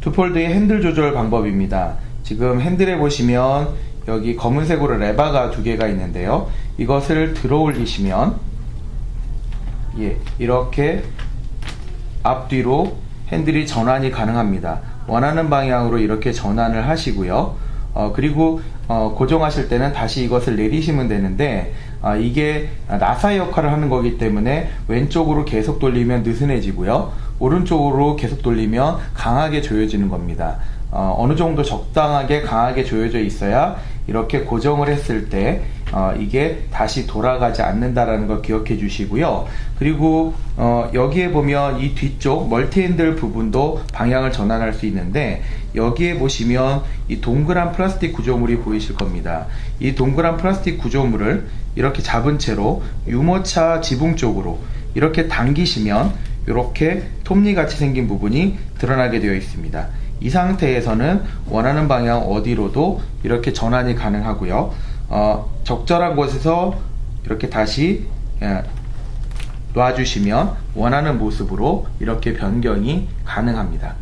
투폴드의 핸들 조절 방법입니다. 지금 핸들에 보시면 여기 검은색으로 레바가 두 개가 있는데요. 이것을 들어 올리시면 예, 이렇게 앞뒤로 핸들이 전환이 가능합니다. 원하는 방향으로 이렇게 전환을 하시고요. 어, 그리고 어, 고정하실 때는 다시 이것을 내리시면 되는데 아, 이게 나사 역할을 하는 거기 때문에 왼쪽으로 계속 돌리면 느슨해지고요. 오른쪽으로 계속 돌리면 강하게 조여지는 겁니다. 어, 어느 정도 적당하게 강하게 조여져 있어야 이렇게 고정을 했을 때 어, 이게 다시 돌아가지 않는다라는 걸 기억해 주시고요. 그리고 어, 여기에 보면 이 뒤쪽 멀티 핸들 부분도 방향을 전환할 수 있는데 여기에 보시면 이 동그란 플라스틱 구조물이 보이실 겁니다. 이 동그란 플라스틱 구조물을 이렇게 잡은 채로 유모차 지붕 쪽으로 이렇게 당기시면 이렇게 톱니 같이 생긴 부분이 드러나게 되어 있습니다. 이 상태에서는 원하는 방향 어디로도 이렇게 전환이 가능하고요. 어, 적절한 곳에서 이렇게 다시 예, 놔주시면 원하는 모습으로 이렇게 변경이 가능합니다.